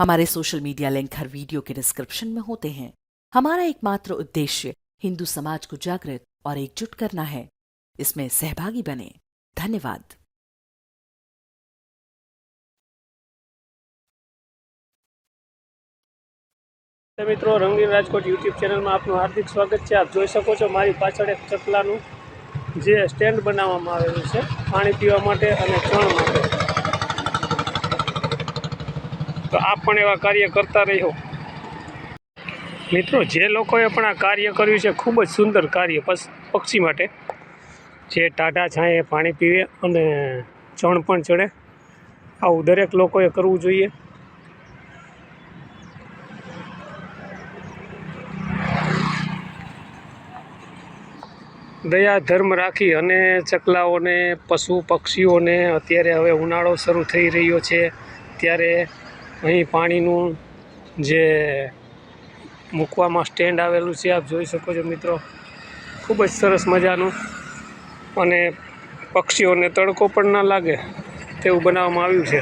हमारे social media link हर video के डिस्क्रिप्शन में होते हैं हमारा एकमात्र उद्देश्य हिंदू समाज को जागृत और एकजुट करना है इसमें सहभागी बने धन्यवाद તો મિત્રો રંગીન રાજકોટ યુટ્યુબ ચેનલમાં આપનું હાર્દિક સ્વાગત છે આપ જોઈ શકો છો મારી પાછળ એક ચકલાનું જે સ્ટેન્ડ બનાવવામાં આવેલું છે પાણી પીવા માટે અને ચણ માટે તો આપ પણ એવા કાર્ય કરતા રહ્યો. મિત્રો, જે લોકોએ પણ આ કાર્ય કર્યું છે, ખૂબ જ સુંદર કાર્ય પક્ષી માટે. જે ટાઢા છાંયે પાણી પીવે અને ચણ પણ ચડે, આવું દરેક લોકોએ કરવું જોઈએ. દયા, ધર્મ રાખી અને ચકલાઓને, પશુ પક્ષીઓને અત્યારે હવે ઉનાળો શરૂ થઈ રહ્યો છે. ત્યારે અહીં પાણીનું જે મૂકવામાં સ્ટેન્ડ આવેલું છે, આપ જોઈ શકો છો મિત્રો. ખૂબ જ સરસ મજાનું અને પક્ષીઓને તડકો પણ ના લાગે તેવું બનાવવામાં આવ્યું છે.